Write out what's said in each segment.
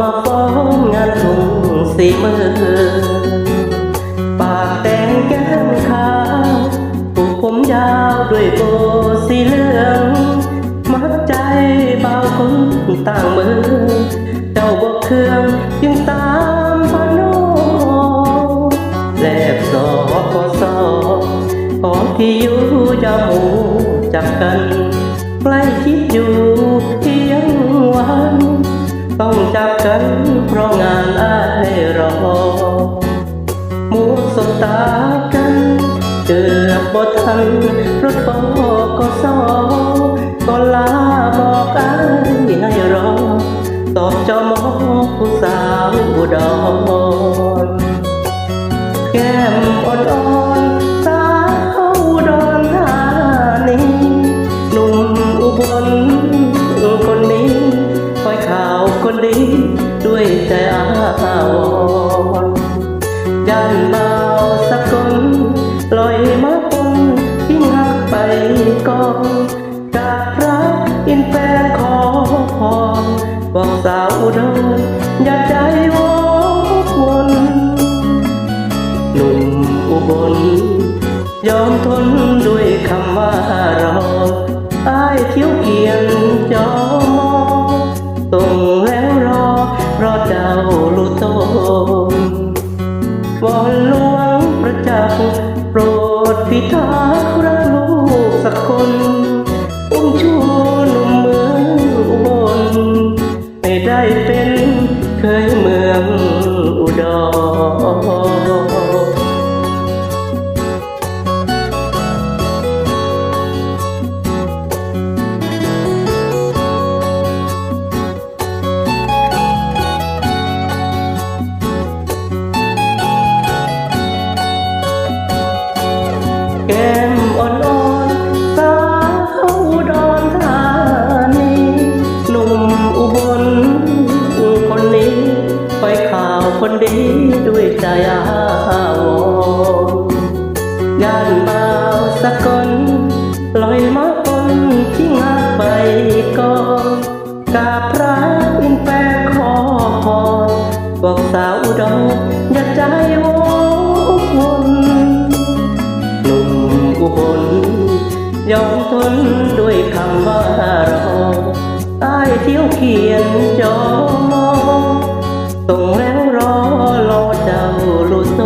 มาฟ้องงานทุ่งสีมือ ปากแดงแก้มขาวปลูกผมยาวด้วยโบสีเหลือง มัดใจเบาคนต่างมือ เจ้าบอกเครื่องยังตามพะโนแลบสอพอสอของที่อยู่ยาหมูจับกัน ใกล้ชิดอยู่เที่ยงวัน ต้องจับกันเพราะงานอายรอมูสบตากันเกือบบททันรถปอก็สอก็ลาบอกอายให้รอตอบจอมอผู้ส ด้วยใจอาวรณ์ย่านเบาสักคนลอยมาปนทิ้งหักไปก่อนจากพระอินแปลงขอพรบอกสาวอุดรอย่าใจวอกวนหนุ่มอุบลยอมทนด้วยคำว่า ลุโตวอนหลวงประจักษ์โปรดพิทักษ์รักลูกสักคนอุ้มชูหนุ่มเมืองอุบลให้ได้เป็นเคยเมืองอุดร แก้มอ่อนๆสาวดอุดรธานีหนุ่มอุบลคนนี้ไปข่าวคนดีด้วยใจอาวรย่านบ่าวสกลลอยมาปนที่งาไปก่อนกาพระอินแปลขอพรบอกสาวอุดรอย่าใจวกวนหนุ่มอุ บลยอมทนด้วยคำว่ารอใต้เที่ยวเขียนจอมอส่งแล้วรอรอเจ้าลูโซ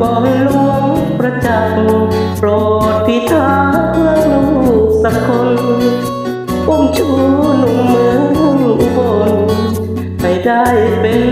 บอนหลวงประจักษ์โปรดพิทักษ์ลูกสักคนอุ้มชูหนุ่มเมืองอุบลให้ได้เป็น